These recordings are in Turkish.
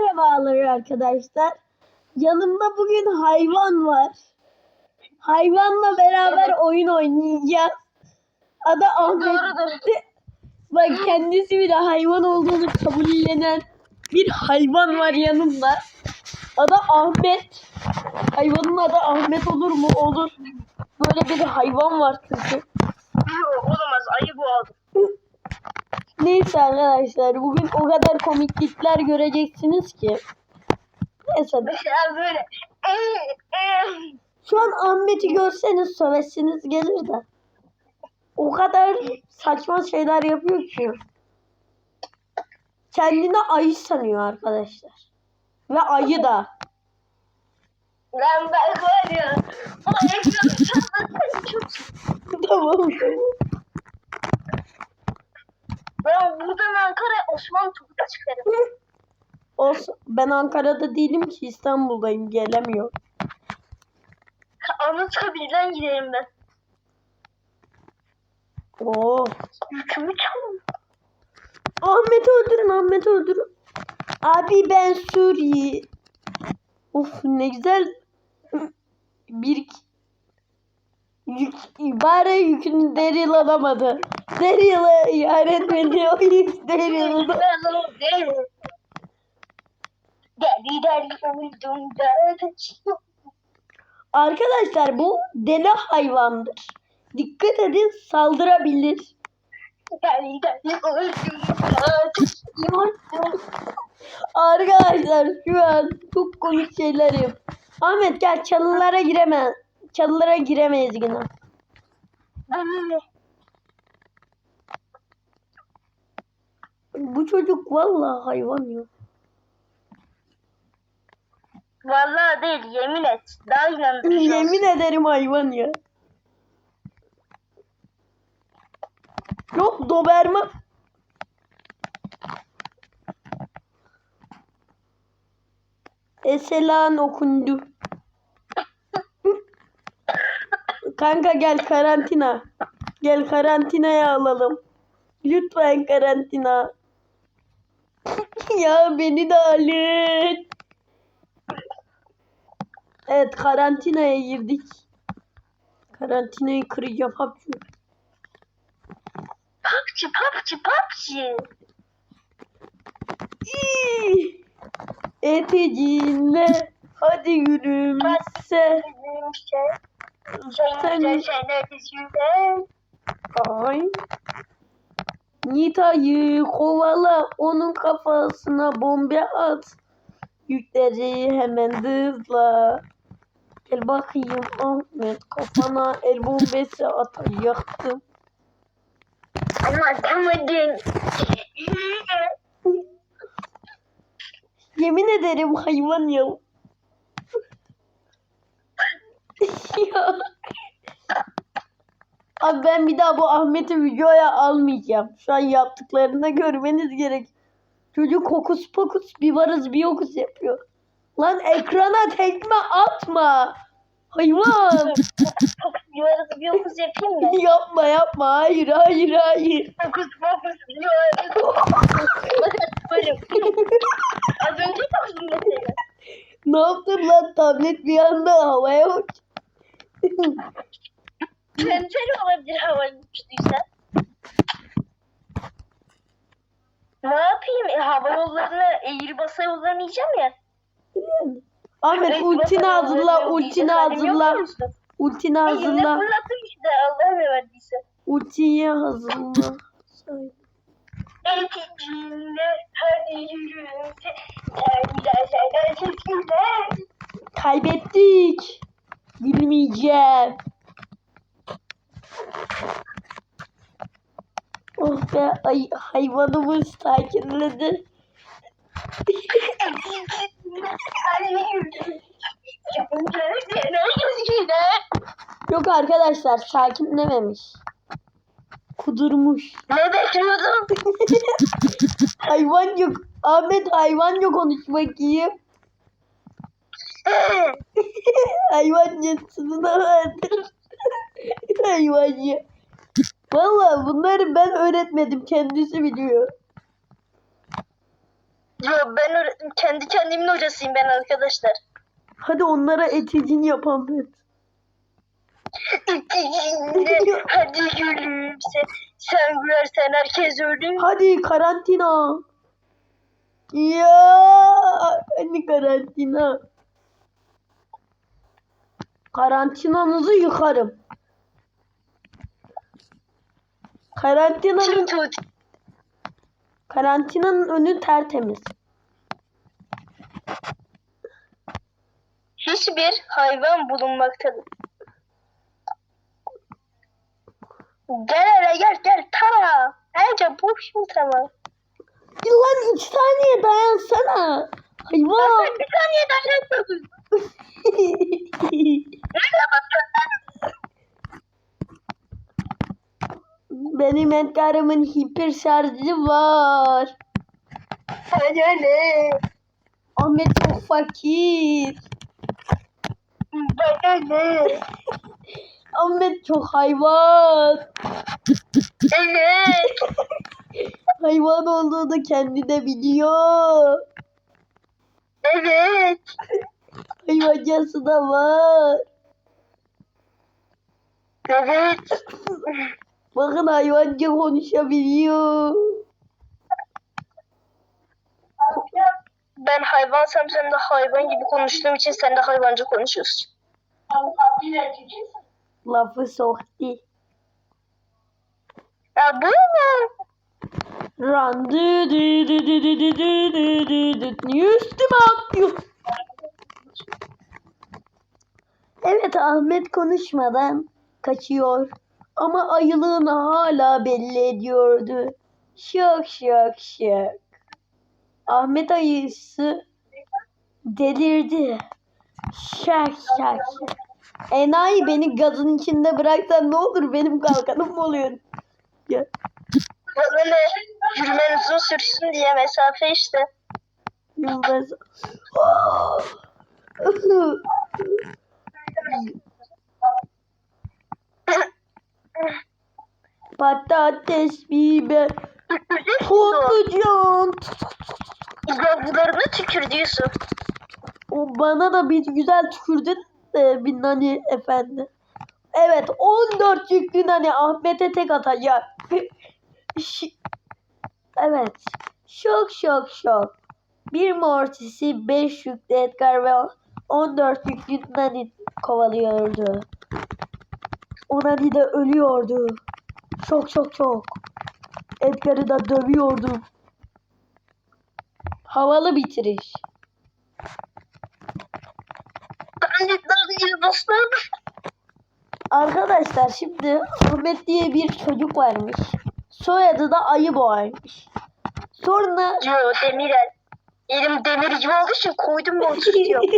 Merhabalar arkadaşlar. Yanımda bugün hayvan var. Hayvanla beraber oyun oynayacağız. Adı Ahmet. Doğrudur. Bak kendisi bile hayvan olduğunu kabullenen bir hayvan var yanımda. Adı Ahmet. Hayvanın adı Ahmet olur mu? Olur. Böyle bir hayvan var çünkü. Olamaz ayı boğaldı. Neyse arkadaşlar bugün o kadar komiklikler göreceksiniz ki. Neyse Mesela böyle. şu an Ahmet'i görseniz sövesiniz gelir de. O kadar saçma şeyler yapıyor ki. Kendini ayı sanıyor arkadaşlar. Ve ayı da. Lan ben var ya. Tamam. Ben buradan Ankara Osman Topuk'a çıkarım. Olsun. Ben Ankara'da değilim ki İstanbul'dayım gelemiyor. Anıtkabir'den giderim ben. Oo. Yükümü çalın. Ahmet'i öldürün, Ahmet'i öldürün. Abi ben Suriye. Of ne güzel bir yük, bari yükünü Daryl alamadı. Daryl'ı ihanet beni o yük Daryl'ı. Arkadaşlar bu deli hayvandır. Dikkat edin saldırabilir. Arkadaşlar şu an çok komik şeyler yap. Ahmet gel çalılara gireme. Çalılara giremeyiz yine. Bu çocuk vallahi hayvan ya. Vallahi değil yemin et. Daha inandırıcı Yemin ederim hayvan ya. Yok Doberman. Eselan okundu. Kanka gel karantina. Gel karantinaya alalım. Lütfen karantina. ya beni de alın. Evet karantinaya girdik. Karantinayı kıracağım hapşu. PUBG PUBG PUBG. Etecinle hadi yürümse. Bizim şey. Sen- güzel şeyler güzel. Ay. Nita'yı kovala onun kafasına bomba at. Yükleri hemen hızla. Gel bakayım Ahmet kafana el bombası atacaktım. Ama atamadın. Yemin ederim hayvan ya. Ya. Abi ben bir daha bu Ahmet'i videoya almayacağım. Şu an yaptıklarını görmeniz gerek. Çocuk hokus pokus bir varız bir yokuz yapıyor. Lan ekrana tekme atma. Hayvan. Yuvarız bir okuz yapayım mı? yapma yapma. Hayır hayır hayır. Yuvarız. Bakın böyle. Az önce fokusum mesela. ne yaptın lan tablet bir anda havaya uç. Pencere olabilir hava uçtuysa. Ne yapayım? E, hava basa yollarını yiyeceğim ya. Ahmet ultini hazırla, ultini hazırla. Ultini hazırla. fırlattım işte Allah ne verdiyse. Ultiyi hazırla. Kaybettik. Gülmeyeceğim. Oh be ay, hayvanımız sakinledi. Yok arkadaşlar sakinlememiş. Kudurmuş. Ne bekliyordun? hayvan yok. Ahmet konuş bakayım. Hayvancasını vardır. Hayvancı. Valla bunları ben öğretmedim. Kendisi biliyor. Yo ben. Kendi kendimin hocasıyım ben arkadaşlar. Hadi onlara eticin yap Ahmet. İçinde hadi gülümse. Sen gülersen herkes ölür. Hadi karantina. Ya hani karantina. Karantinanızı yıkarım. Karantinanın, karantinanın önü tertemiz. Hiçbir hayvan bulunmaktadır. Gel hele gel gel tara. Bence bu şimdi tamam. Lan iki saniye dayansana. Hayvan. Bir saniye dayanamadım. Benim Edgar'ımın hiper şarjı var. Hadi hadi. Ahmet çok fakir. Bana ne? Ahmet çok hayvan. Evet. Hayvan olduğunu kendi de biliyor. Evet. Hayvancası da var. Evet. Bakın hayvanca konuşabiliyor. Ben hayvansam sen de hayvan gibi konuştuğum için sen de hayvancı konuşuyorsun. Lafı soktu. Ya bu mu? Run dı dı dı dı dı dı dı dı dı. Niye üstüme atlıyor? Evet Ahmet konuşmadan kaçıyor. Ama ayılığını hala belli ediyordu. Şak şak şak. Ahmet ayısı delirdi. Şak şak şak. Enayi beni gazın içinde bıraksan ne olur benim kalkanım mı oluyor? Ya. Ne? Yürümen uzun sürsün diye mesafe işte. Yıldız. Patates, biber, patlıcan. Yavrularına tükürdü Yusuf. O bana da bir güzel tükürdün de bir nani efendi. Evet 14 yüklü nani Ahmet'e tek atacak. Evet. Şok şok şok. Bir mortisi 5 yüklü Edgar ve 14 yüklü nani kovalıyordu. O nani de ölüyordu. Çok çok çok. Edgar'ı da dövüyordu. Havalı bitiriş. Arkadaşlar şimdi Ahmet diye bir çocuk varmış. Soyadı da Ayı Boğaymış. Sonra Yo Demirel. Elim demir gibi için koydum tutuyor.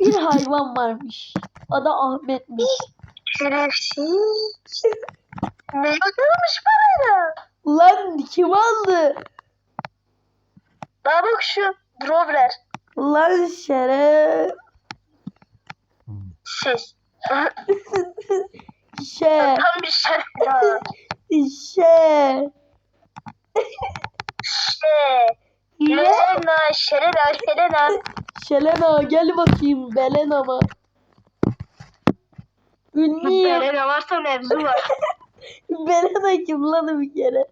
bir hayvan varmış. Adı Ahmet'miş. Şerefsiz. Ne yapıyormuş parayla? Lan kim aldı? Daha bak şu Brovler. Lan şeref. Siz. Şe. Tam bir şey. Ya. Şe. Şey. Ne? Selena, Şerena, Şerena. Şelena gel bakayım Belena mı? Ünlüyüm. Şerena varsa mevzu var. Belena kim lan bir kere?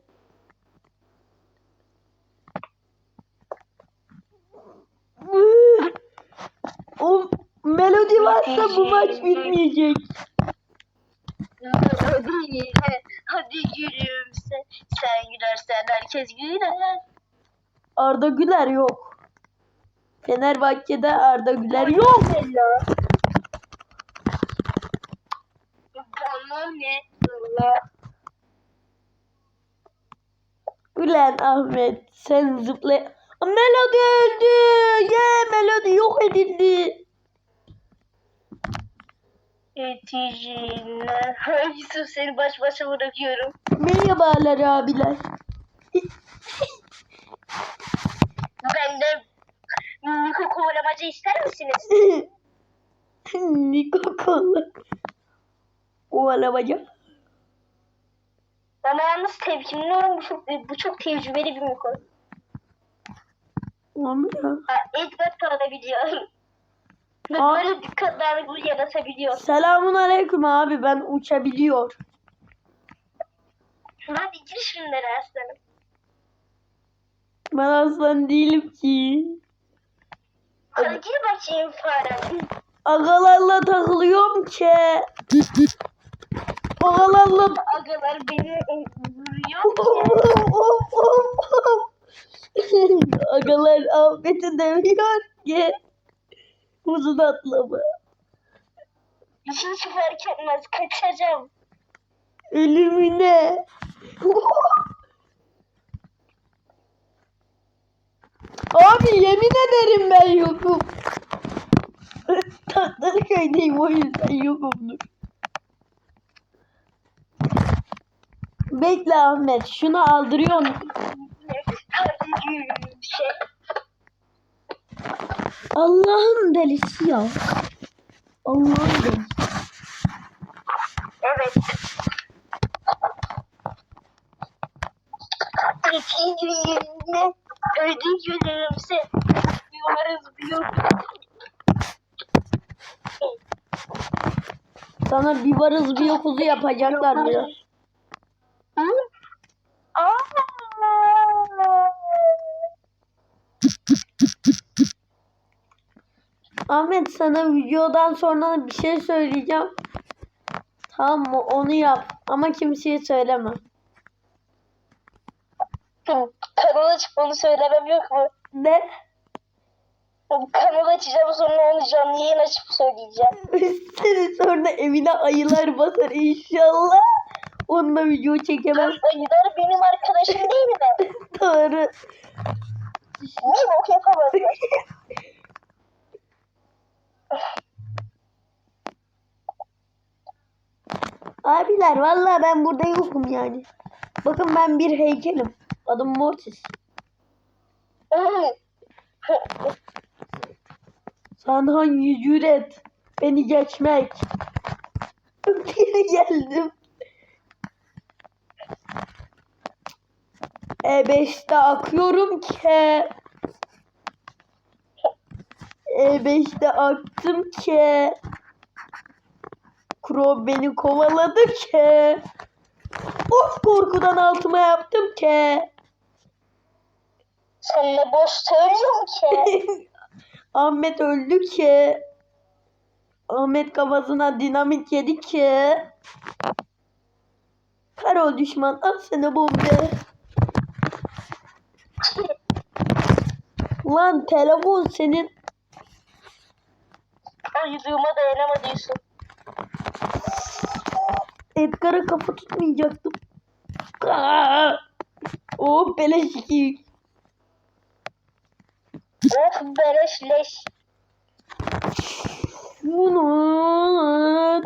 O melodi varsa bu maç bitmeyecek. Hadi, hadi gülümse. Sen gülersen herkes güler. Arda Güler yok. Fenerbahçe'de Arda Güler yok. Bana ne? Allah. Ulan Ahmet sen zıplay... Aa, Melodi öldü. Ye Melodi yok edildi. Eticine. Yusuf seni baş başa bırakıyorum. Merhabalar abiler. Ben de Kovalamacı ister misiniz? Niko kolla. Kovalamaca. Bana yalnız tepkimli olan bu çok, bu çok tecrübeli bir ya. Ha, Edward kalabiliyor. Aa. böyle dikkat dağınıklığı yaratabiliyor. Selamun aleyküm abi ben uçabiliyor. Hadi gir şunları aslanım. Ben aslan değilim ki. Hadi gir bakayım fare. Agalarla takılıyorum ki. Agalarla Agalar beni vuruyor. Agalar Ahmet'i demiyor ki. Uzun atlama. Hiç fark etmez. Kaçacağım. Ölümüne. Abi yemin ederim ben yokum. Köydeyim o yüzden yokumdur. Bekle Ahmet şunu aldırıyor şey. Allah'ın delisi ya. Allah'ın delisi. Evet. Peki yüzüne öldü yüzümse yuvarız büyük. Sana bir varız bir yokuzu yapacaklar? Aa! Ahmet sana videodan sonra bir şey söyleyeceğim. Tamam mı? Onu yap. Ama kimseye söyleme. Kanal açıp onu söylemem yok mu? Ne? Kanal açacağım sonra onu canlı yayın açıp söyleyeceğim. Seni sonra evine ayılar basar inşallah. Onunla video çekemem. Ayılar benim arkadaşım değil mi? Doğru. Ne bok yapamadım. Abiler vallahi ben burada yokum yani. Bakın ben bir heykelim. Adım Mortis. Sen hangi cüret beni geçmek? Geri geldim. E5'te akıyorum ki. E5'te aktım ki. Kro beni kovaladı ki. Of korkudan altıma yaptım ki. Sen ne boş söylüyorsun ki? Ahmet öldü ki. Ahmet kafasına dinamit yedi ki. Karol düşman al sana bombe. Lan telefon senin. Ayılığıma dayanamadıysan. Edgar'a kafa tutmayacaktım. Aa! Oh beleş iki. Oh beleş leş. Bunu.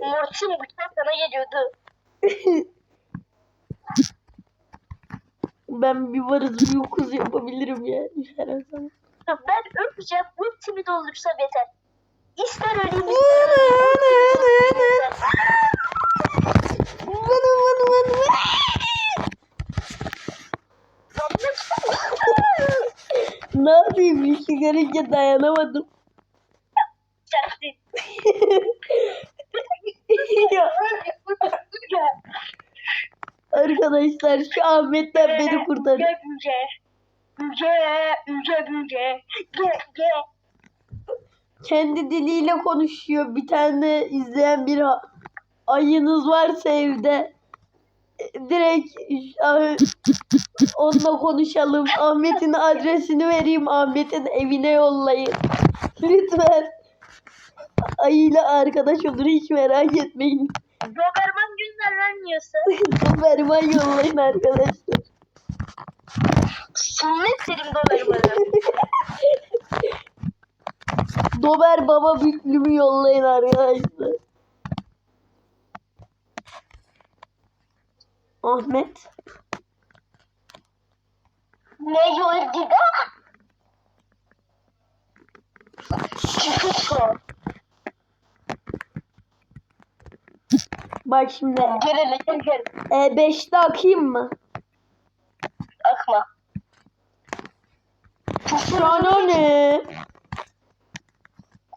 Murçun bıçak sana geliyordu. Ben bir varız bir yokuz yapabilirim yani her zaman. Ben öpeceğim. Ultimi doldursa yeter. İster öleyim ister öleyim. Bana bana bana bana. Ne yapayım bir şey görünce dayanamadım. Ya, Arkadaşlar şu Ahmet'ten beni kurtarın. Gülce, Gülce. Gel, gel. Kendi diliyle konuşuyor. Bir tane izleyen bir ayınız varsa evde direkt ah, onunla konuşalım. Ahmet'in adresini vereyim. Ahmet'in evine yollayın. Lütfen. Ayıyla arkadaş olur hiç merak etmeyin. Doberman günlerlenmiyorsa. Berman yollayın arkadaşlar. Sünnet serim Doberman'ı. Dober baba büklümü yollayın arkadaşlar. Ahmet. Ne? Çıkış o. Bak şimdi. Gelelim gel. E, beşte akayım mı? Akma. Sana ne?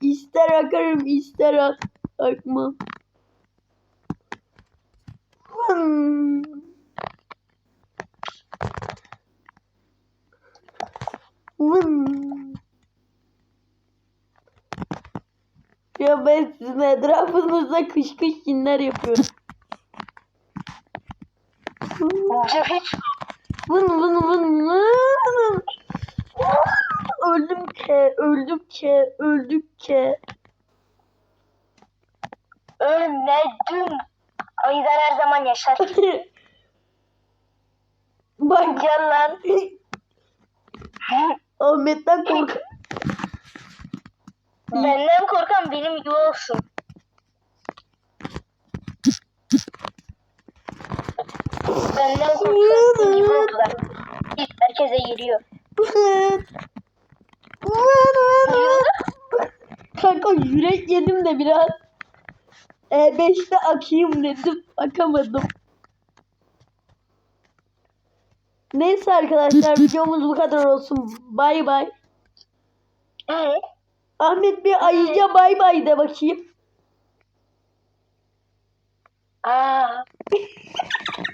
İster akarım ister ak akmam. Hmm. Ya ben sizin etrafınızda kış kış cinler yapıyorum. Vın vın vın vın. Öldüm ke, öldüm ke, öldük ke. ölmedim. O yüzden her zaman yaşar. Bak Gel lan. Ahmet'ten kork. Benden korkan benim gibi olsun. Benden korkan benim gibi oldular. Herkese yürüyor. Kanka yürek yedim de biraz. E, beşte akayım dedim. Akamadım. Neyse arkadaşlar videomuz bu kadar olsun. Bay bay. Evet. Ahmet bir ayıca bay bay de bakayım. Aa.